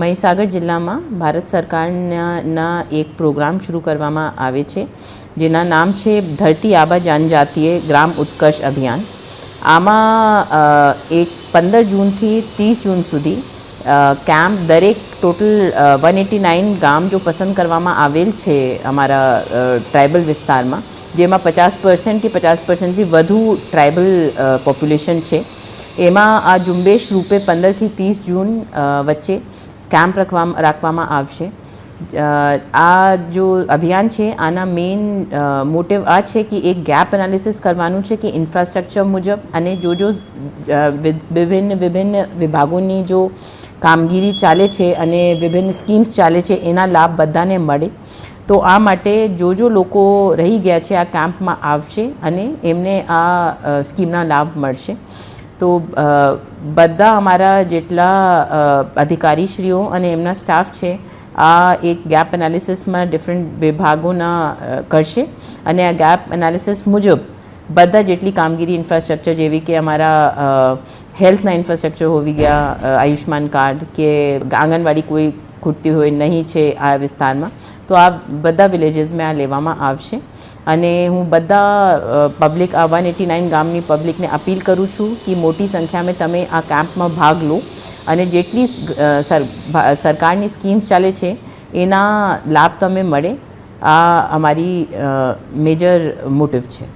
મહીસાગર જિલ્લામાં ભારત સરકારના એક પ્રોગ્રામ શરૂ કરવામાં આવે છે, જેના નામ છે ધરતી આબા જનજાતીય ગ્રામ ઉત્કર્ષ અભિયાન. આમાં એક પંદર જૂનથી ત્રીસ જૂન સુધી કેમ્પ દરેક ટોટલ વન એટી નાઇન ગામ જો પસંદ કરવામાં આવેલ છે અમારા ટ્રાઇબલ વિસ્તારમાં, જેમાં પચાસ પર્સન્ટ કે પચાસ પર્સન્ટથી વધુ ટ્રાઇબલ પોપ્યુલેશન છે. એમાં આ ઝુંબેશ રૂપે પંદરથી ત્રીસ જૂન વચ્ચે કેમ્પ રાખવા રાખવામાં આવશે આ જો અભિયાન છે આના મેઇન મોટિવ આ છે કે એક ગેપ એનાલિસિસ કરવાનું છે કે ઇન્ફ્રાસ્ટ્રક્ચર મુજબ અને જો જો વિભિન્ન વિભિન્ન વિભાગોની જો કામગીરી ચાલે છે અને વિભિન્ન સ્કીમ્સ ચાલે છે એના લાભ બધાને મળે તો આ માટે જો જો લોકો રહી ગયા છે આ કેમ્પમાં આવશે અને એમને આ સ્કીમના લાભ મળશે તો બધા અમારા જેટલા અધિકારીશ્રીઓ અને એમના સ્ટાફ છે, આ એક ગેપ એનાલિસિસમાં ડિફરન્ટ વિભાગોના કરશે. અને આ ગેપ એનાલિસિસ મુજબ બધા જેટલી કામગીરી ઇન્ફ્રાસ્ટ્રક્ચર જેવી કે અમારા હેલ્થના ઇન્ફ્રાસ્ટ્રક્ચર હોવી ગયા આયુષ્યમાન કાર્ડ કે આંગણવાડી કોઈ ખૂટતી હોય નહીં છે આ વિસ્તારમાં તો આ બધા વિલેજીસમાં આ લેવામાં આવશે. અને હું બધા પબ્લિક આ વન એટી નાઇન ગામની પબ્લિકને અપીલ કરું છું કે મોટી સંખ્યામાં તમે આ કેમ્પમાં ભાગ લો. અને જેટલી સરકારની સ્કીમ્સ ચાલે છે, એના લાભ તમે મળે. આ અમારી મેજર મોટિવ છે.